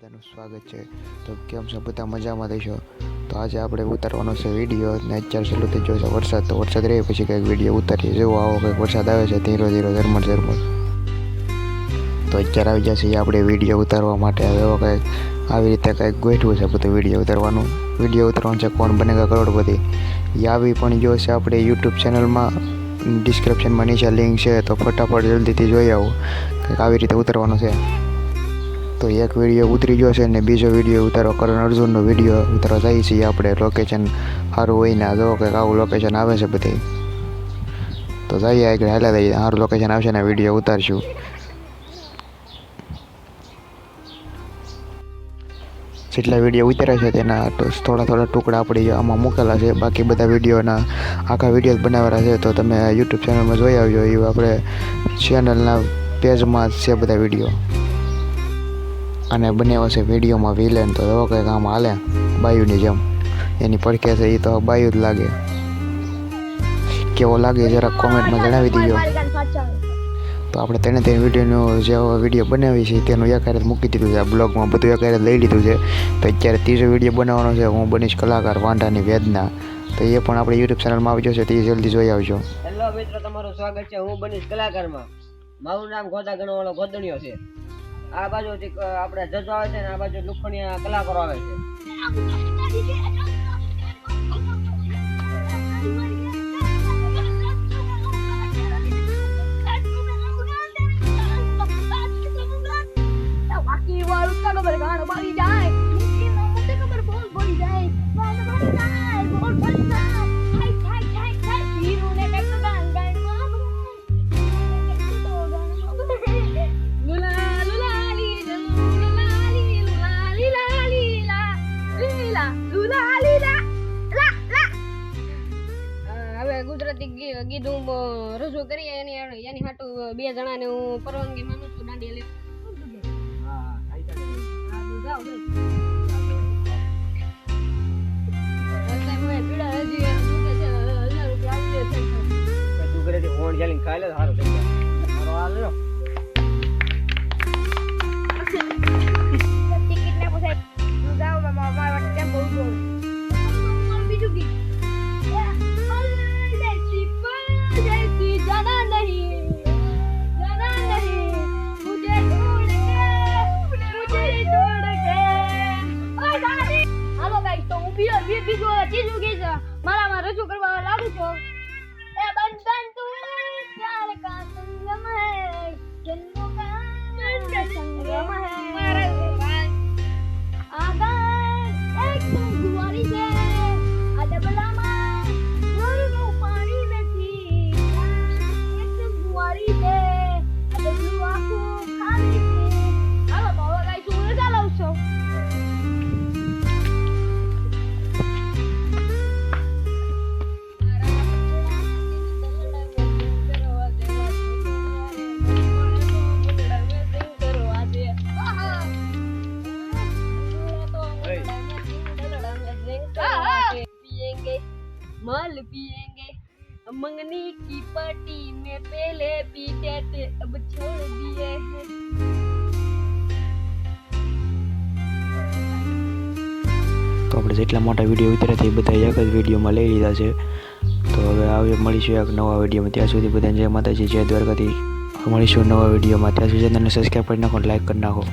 બધાનું સ્વાગત છે. તો કેમ છો? બધા મજામાં થઈશો તો આજે આપણે ઉતારવાનો છે વીડિયો. ને અત્યારે છેલ્લું થઈ વરસાદ, તો વરસાદ રહે પછી કંઈક વીડિયો ઉતારીએ. જેવો આવો કંઈક વરસાદ આવે છે, ધીરો ધીરો, ઝરમર ઝરમર. તો અત્યારે આવી જશે આપણે વીડિયો ઉતારવા માટે. હવે એવો કંઈક આવી રીતે કંઈક ગોઠવું છે બધું વીડિયો ઉતારવાનું. વીડિયો ઉતારવાનું છે કોણ બનેગા કરોડપતિ. એ આવી પણ જોશે આપણે યુટ્યુબ ચેનલમાં, ડિસ્ક્રિપ્શનમાં નીચે લિંક છે, તો ફટાફટ જલ્દીથી જોઈ આવો. કંઈક આવી રીતે ઉતારવાનું છે. તો એક વીડિયો ઉતરી ગયો છે ને બીજો વીડિયો ઉતારો કરણ અર્જુનનો વીડિયો ઉતારો જઈએ છીએ આપણે લોકેશન સારું હોય ને જો કંઈક આવું લોકેશન આવે છે બધી. તો જઈએ આગળ હાલ્યા જઈએ. સારું લોકેશન આવશે ને વીડિયો ઉતારશું. જેટલા વીડિયો ઉતાર્યા છે તેના થોડા થોડા ટુકડા આપણે આમાં મૂકેલા છે. બાકી બધા વિડીયોના આખા વીડિયો બનાવેલા છે. તો તમે યુટ્યુબ ચેનલમાં જોઈ આવજો. એ આપણે ચેનલના પેજમાં છે બધા વીડિયો. અને બનાવ્યો છે વિડીયોમાં વિલેન તો એવો કંઈક આમ હાલે બાયુની જેમ. એની પડખે છે એ તો બાયુ જ લાગે. કેવો લાગે જરાક કોમેન્ટમાં જણાવી દીજો. તો આપણે તેને તે વિડીયોનો જે વીડિયો બનાવી છે તેનું એકારે મૂકી દીધું છે. આ બ્લોગમાં બધું એકારે લઈ લીધું છે. તો અત્યારે ત્રીજો વીડિયો બનાવવાનો છે હું બનીશ કલાકાર વાંઢાની વેદના. તો એ પણ આપણે યુટ્યુબ ચેનલમાં આવી જશે તે જલ્દી જોઈ આવજો. હેલો મિત્રો તમારું સ્વાગત છે. હું બનીશ કલાકારમાં. મારું નામ ગોદા ગણવાળો ગોદણીયો છે. આ બાજુથી આપડે જજો આવે છે ને આ બાજુ લુખણીયા કલાકારો આવે છે. અ, રજૂ કરીએ એની એની હાટુ બે જણાને હું પરવાનગી માનું છું દાંડી લે પીડા હજી माल पिएंगे मंगनी की पार्टी में पहले पीते थे अब छोड़ दिए हैं તો આપણે જેટલા મોટા વિડીયો ઉતાર્યા છે એ બધા એક જ વિડીયોમાં લઈ લીધા છે તો હવે આવે મળીશું એક નવા વિડીયોમાં ત્યાં સુધી બધાને જય માતાજી જય દ્વારકાથી મળીશું નવા વિડીયોમાં ત્યાં સુધી ચેનલને સબસ્ક્રાઈબ કરી નાખો લાઈક કરી નાખો